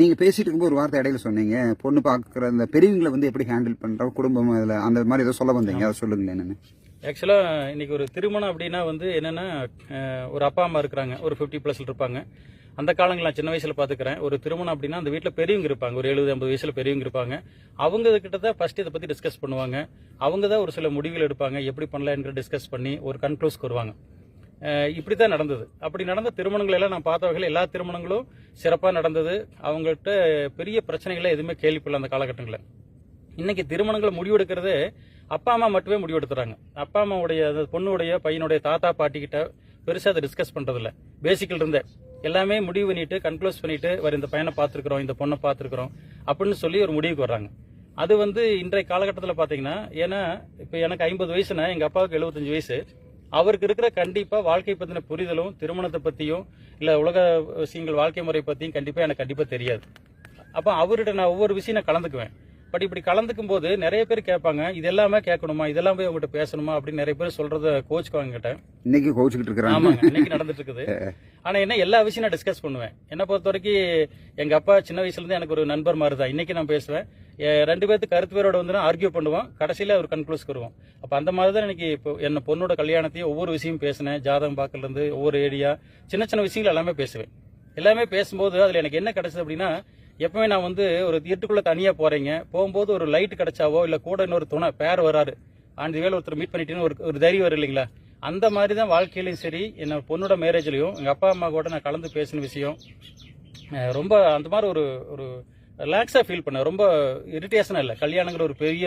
நீங்கள் பேசிட்டு இருக்கும்போது ஒரு வார்த்தை இடையில சொன்னீங்க. பொண்ணு பார்க்குற அந்த பெரியவங்களை வந்து எப்படி ஹேண்டில் பண்ணுறோம் குடும்பம் அதில் அந்த மாதிரி ஏதோ சொல்ல வந்தீங்க. அதை சொல்லுங்களேன் என்னென்னு. ஆக்சுவலாக இன்னைக்கு ஒரு திருமணம் அப்படின்னா வந்து என்னென்னா ஒரு அப்பா அம்மா இருக்கிறாங்க. ஒரு ஃபிஃப்டி ப்ளஸ்ல இருப்பாங்க. அந்த காலங்கள் நான் சின்ன வயசுல பாத்துக்கிறேன் ஒரு திருமணம் அப்படின்னா அந்த வீட்டில் பெரியவங்க இருப்பாங்க. ஒரு எழுபது ஐம்பது வயசுல பெரியவங்க இருப்பாங்க. அவங்க கிட்ட தான் ஃபர்ஸ்ட் இதை பத்தி டிஸ்கஸ் பண்ணுவாங்க. அவங்க தான் ஒரு சில முடிவுகள் எடுப்பாங்க. எப்படி பண்ணலாம்ங்கிற டிஸ்கஸ் பண்ணி ஒரு கன்க்ளூஸ்க்கு வருவாங்க. இப்படி தான் நடந்தது. அப்படி நடந்த திருமணங்கள் எல்லாம் நான் பார்த்த வகையில் எல்லா திருமணங்களும் சிறப்பாக நடந்தது. அவங்கள்ட்ட பெரிய பிரச்சனைகளை எதுவுமே கேள்விப்படல அந்த காலகட்டங்களில். இன்னைக்கு திருமணங்களை முடிவெடுக்கிறது அப்பா அம்மா மட்டுமே முடிவெடுத்துறாங்க. அப்பா அம்மாவுடைய அந்த பொண்ணுடைய பையனுடைய தாத்தா பாட்டிக்கிட்ட பெருசாக அதை டிஸ்கஸ் பண்ணுறதில்ல பேசிக்கில் பேசிக்கல் இருந்தே எல்லாமே முடிவு பண்ணிட்டு கன்க்ளூஸ் பண்ணிட்டு வர இந்த பையனை பார்த்துருக்குறோம் இந்த பொண்ணை பார்த்துருக்குறோம் அப்படின்னு சொல்லி ஒரு முடிவுக்கு வர்றாங்க. அது வந்து இன்றைய காலகட்டத்தில் பார்த்தீங்கன்னா ஏன்னா இப்போ எனக்கு ஐம்பது வயசுனா எங்கள் அப்பாவுக்கு எழுபத்தஞ்சு வயசு. அவருக்கு இருக்கிற கண்டிப்பா வாழ்க்கை பத்தின புரிதலும் திருமணத்தை பத்தியும் இல்ல உலக விஷயங்கள் வாழ்க்கை முறை பத்தியும் கண்டிப்பா எனக்கு கண்டிப்பா தெரியாது. அப்ப அவர்கிட்ட நான் ஒவ்வொரு விஷயம் நான் கலந்துக்குவேன். பட் இப்படி கலந்துக்கும் போது நிறைய பேர் கேட்பாங்க இது எல்லாமே கேட்கணுமா? இதெல்லாம் போய் உங்ககிட்ட பேசணுமா? அப்படின்னு நிறைய பேர் சொல்றத கோச்சுக்குவாங்க கிட்ட இன்னைக்கு கோச்சுக்கிட்டு இருக்கிறாங்க. ஆமாங்க இன்னைக்கு நடந்துட்டு இருக்குது ஆனா என்ன எல்லா விஷயம் நான் டிஸ்கஸ் பண்ணுவேன். என்ன பொறுத்த வரைக்கும் எங்க அப்பா சின்ன வயசுல இருந்து எனக்கு ஒரு நண்பர் மாதிரி தான் இன்னைக்கு நான் பேசுவேன். ரெண்டு பேர்த்து கருத்து பேரோட வந்து ஆர்கியூ பண்ணுவோம். கடைசியில் ஒரு கன்க்ளூஸ்க்கு வருவோம் அப்போ அந்த மாதிரி தான் இன்னைக்கு இப்போ என்ன பொண்ணோட கல்யாணத்தையும் ஒவ்வொரு விஷயம் பேசினேன். ஜாதகம் பார்க்கலேருந்து ஒவ்வொரு ஏரியா சின்ன சின்ன விஷயங்கள் எல்லாமே பேசுவேன். எல்லாமே பேசும்போது அதில் எனக்கு என்ன கிடைச்சது அப்படின்னா எப்பவுமே நான் வந்து ஒரு தீட்டுக்குள்ளே தனியாக போகிறீங்க போகும்போது ஒரு லைட் கிடைச்சாவோ இல்லை கூட இன்னொரு துணை பேர் வராரு. ஆண்டு வேலை ஒருத்தர் மீட் பண்ணிட்டேன்னு ஒரு ஒரு தைரியம் வரும் இல்லைங்களா? அந்த மாதிரி தான் வாழ்க்கையிலையும் சரி என்ன பொண்ணோட மேரேஜ்லையும் எங்கள் அப்பா அம்மா கூட நான் கலந்து பேசின விஷயம். ரொம்ப அந்த மாதிரி ஒரு ஒரு ரிலாக்ஸா ஃபீல் பண்ணேன். ரொம்ப இரிட்டேஷனா இல்ல. கல்யாணங்கிற ஒரு பெரிய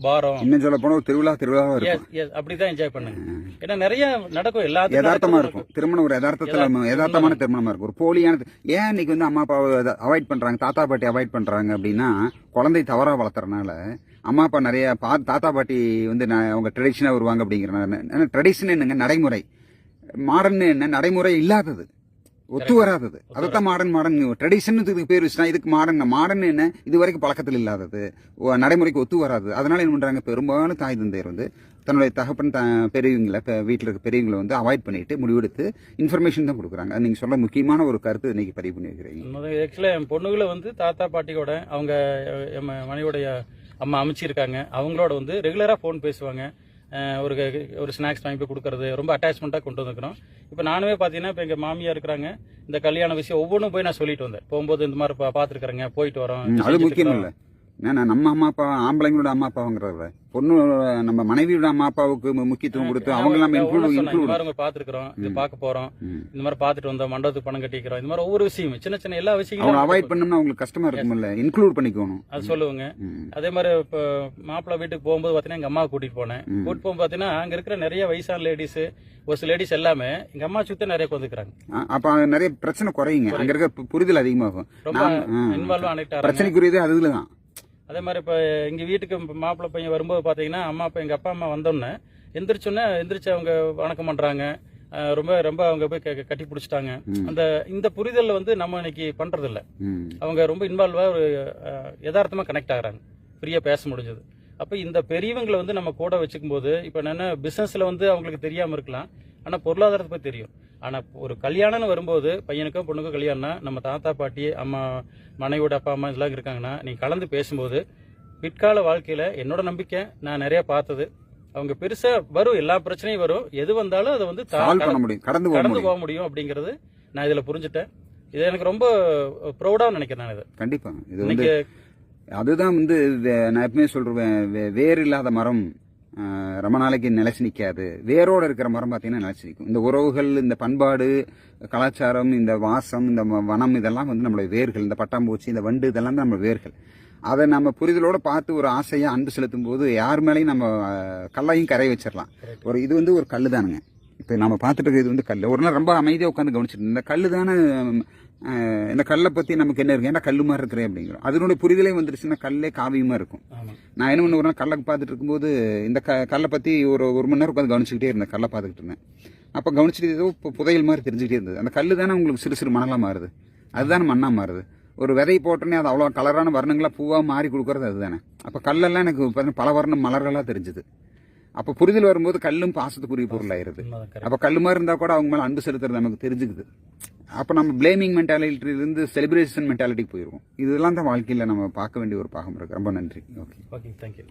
பாரம். இன்னும் சொல்ல போனா ஒரு திருவிழா திருவிழாவா இருக்கும். Yes, yes, அப்படிதான் என்ஜாய் பண்ணேன். ஏன்னா நிறைய நடக்கும். எல்லாத்துக்கும் யதார்த்தமா நடக்கும். இருக்கும். திருமணம் ஒரு யதார்த்தத்துல யதார்த்தம். யதார்த்தமான திருமணமா இருக்கும். ஒரு போலியான ஏன் இன்னைக்கு வந்து அம்மா அப்பாவை அவாய்ட் பண்றாங்க? தாத்தா பாட்டி அவாய்ட் பண்றாங்க அப்படின்னா குழந்தை தவறா வளர்த்துறனால அம்மா அப்பா நிறைய பா தாத்தா பாட்டி வந்து அவங்க ட்ரெடிஷனா வருவாங்க அப்படிங்கிறனால ட்ரெடிஷன் என்னங்க? நடைமுறை. மாடர்ன் என்ன? நடைமுறை இல்லாதது. ஒத்து வராதது. அதைத்தான் மாடர்ன் மாடர்ன் ட்ரெடிஷன் பேர் வச்சுனா இதுக்கு மாடர்ன் மாடர்ன் என்ன? இது வரைக்கும் பழக்கத்தில் இல்லாதது. நடைமுறைக்கு ஒத்து வராது. அதனால என்ன பண்றாங்க? பெரும்பாலும் தாய் தந்தையர் வந்து தன்னுடைய தகப்பன் த பெரியவங்களை இப்போ வீட்டில் இருக்க பெரியவங்களை வந்து அவாய்ட் பண்ணிட்டு முடிவெடுத்து இன்ஃபர்மேஷன் தான் கொடுக்குறாங்க. அது நீங்கள் சொல்ல முக்கியமான ஒரு கருத்து இன்னைக்கு பதிவு பண்ணியிருக்கிறீங்க. ஆக்சுவலா என் பொண்ணுகளை வந்து தாத்தா பாட்டியோட அவங்க என் மனைவியோடைய அம்மா அமைச்சிருக்காங்க. அவங்களோட வந்து ரெகுலரா ஃபோன் பேசுவாங்க. ஒரு ஒரு ஸ்நாக்ஸ் வாங்கி போய் கொடுக்கறது ரொம்ப அட்டாச்மெண்ட்டாக கொண்டு வந்துக்கிறோம் இப்போ நானுமே பார்த்தீங்கன்னா இப்போ எங்கள் மாமியா இருக்கிறாங்க. இந்த கல்யாண விஷயம் ஒவ்வொன்றும் போய் நான் சொல்லிட்டு வந்தேன். போகும்போது இந்த மாதிரி பார்த்துருக்குறேங்க போயிட்டு வரோம். அது முக்கியம் இல்லை. ஏன்னா நம்ம அம்மா அப்பா ஆம்பளைங்களோட அம்மா அப்பாங்கிறத பொண்ணு நம்ம மனைவியோட அம்மா அப்பாவுக்கு முக்கியத்துவம் கொடுத்து அவங்க நம்ம இன்க்ளூட் இன்க்ளூட் இது. பார்க்க போறோம். இந்த மாதிரி பார்த்துட்டு வந்தோம் மண்டபத்துக்கு பணம் கட்டிக்கிறோம். இந்த மாதிரி ஒவ்வொரு விஷயம் சின்ன சின்ன எல்லா அவங்க விஷயங்களும் அவாய்ட் பண்ணோம்னா அவங்களுக்கு கஷ்டமா இருக்கும்ல இன்க்ளூட் பண்ணிக்கணும். அது சொல்லுவாங்க. அதே மாதிரி இப்போ மாப்பிள்ளை வீட்டுக்கு போகும்போது பார்த்தீங்கன்னா எங்க அம்மா கூட்டிட்டு போனேன். கூட்டிட்டு போகும்போது பார்த்தீங்கன்னா அங்க இருக்கிற நிறைய வயசான லேடிஸ் ஒரு சில லேடிஸ் எல்லாமே எங்க அம்மா சுத்த நிறைய வந்துக்கிறாங்க அ- அப்ப நிறைய பிரச்சனை குறையுங்க. அங்க இருக்க புரிதல் அதிகமாகும். இன்வால்வ் ஆனிட்டு பிரச்சனைக்குரியதே அதுல தான் அதே மாதிரி இப்போ எங்க வீட்டுக்கு மாப்பிள்ளை பையன் வரும்போது பாத்தீங்கன்னா அம்மா அப்பா எங்க அப்பா அம்மா வந்தோடனே எந்திரிச்சோன்னே எந்திரிச்சு அவங்க வணக்கம் பண்றாங்க. அஹ் ரொம்ப ரொம்ப அவங்க போய் க- கட்டி பிடிச்சிட்டாங்க. அந்த இந்த புரிதல் வந்து நம்ம இன்னைக்கு ம். அவங்க ரொம்ப இன்வால்வா ஒரு யதார்த்தமா கனெக்ட் ஆகுறாங்க. ஃப்ரீயா பேச முடிஞ்சது. அப்ப இந்த பெரியவங்களை வந்து நம்ம கூட வச்சுக்கும் போது இப்ப என்னன்னா பிசினஸ்ல வந்து அவங்களுக்கு தெரியாம இருக்கலாம். ஆனா பொருளாதாரத்தை பத்தி தெரியும். ஆனா ஒரு கல்யாணம்னு வரும்போது பையனுக்கோ பொண்ணுக்கோ கல்யாணம்னா நம்ம தாத்தா பாட்டி அம்மா மனைவியோட அப்பா அம்மா இதெல்லாம் இருக்காங்கன்னா நீங்க கலந்து பேசும்போது பிற்கால வாழ்க்கையில என்னோட நம்பிக்கை நான் நிறைய பார்த்தது. அவங்க பெருசா வரும் எல்லா பிரச்சனையும் வரும். எது வந்தாலும் அதை வந்து கடந்து போக கடந்து முடியும். போக முடியும் அப்படிங்கிறது நான் இதுல புரிஞ்சுட்டேன். இது எனக்கு ரொம்ப ப்ரௌடா நினைக்கிறேன் நான் இது. கண்டிப்பா இது அதுதான் வந்து நான் எப்பவுமே சொல்றேன் வேர் இல்லாத மரம். ரொம்ப நாளைக்கு நிலைச்சு நிக்காது. வேரோட இருக்கிற மரம் பார்த்தீங்கன்னா நிலைச்சு நிற்கும் இந்த உறவுகள் இந்த பண்பாடு கலாச்சாரம் இந்த வாசம் இந்த வனம் இதெல்லாம் வந்து நம்மளுடைய வேர்கள். இந்த பட்டாம்பூச்சி இந்த வண்டு இதெல்லாம் தான் நம்ம வேர்கள். அதை நம்ம புரிதலோட பார்த்து ஒரு ஆசையா அன்பு செலுத்தும் போது யார் மேலேயும் நம்ம கல்லையும் கரை வச்சிடலாம். ஒரு இது வந்து ஒரு கல்லு தானுங்க இப்போ நம்ம பார்த்துட்டு இருக்கிறது இது வந்து கல் ஒரு நாள் ரொம்ப அமைதியாக உட்காந்து கவனிச்சிட்டு. இந்த கல்லு தானே இந்த கல்லை பற்றி நமக்கு என்ன இருக்கு? ஏன்னா கல்லு மாதிரி இருக்கிறேன் அப்படிங்கிறோம். அதனுடைய புரிதலே வந்துருச்சுன்னா கல்லே காவியமாக இருக்கும். நான் என்ன ஒரு நாள் கல்லை பார்த்துட்டு இருக்கும்போது இந்த க கல்லை பற்றி ஒரு ஒரு மணி நேரம் உட்காந்து கவனிச்சுக்கிட்டே இருந்தேன் கல்லை பார்த்துக்கிட்டு இருந்தேன். அப்போ கவனிச்சுட்டு ஏதோ பு- புதையல் மாதிரி தெரிஞ்சுக்கிட்டே இருந்தது. அந்த கல்லு தானே உங்களுக்கு சிறு சிறு மணலாக மாறுது. அதுதானே மண்ணாக மாறுது. ஒரு விதை போட்டோன்னே அது அவ்வளோ கலரான வர்ணங்களாக பூவாக மாறி கொடுக்கறது அதுதானே. அப்போ கல்லெல்லாம் எனக்கு பார்த்தீங்கன்னா பல வர்ணம் மலர்களாக தெரிஞ்சுது. அப்போ புரிதல் வரும்போது கல்லும் பாசத்துக்குரிய பொருளாயிருது. உண்மைதான் correct. அப்ப கல்லு மாதிரி இருந்தா கூட அவங்க மேல அன்பு செலுத்துறது நமக்கு தெரிஞ்சுக்குது. அப்போ நம்ம பிளேமிங் மென்டாலிட்டியிலிருந்து செலிப்ரேஷன் மென்டாலிட்டிக்கு போயிருவோம். இதெல்லாம் தான் வாழ்க்கையில் நம்ம பார்க்க வேண்டிய ஒரு பாகம் இருக்குது ரொம்ப நன்றி. Okay okay thank you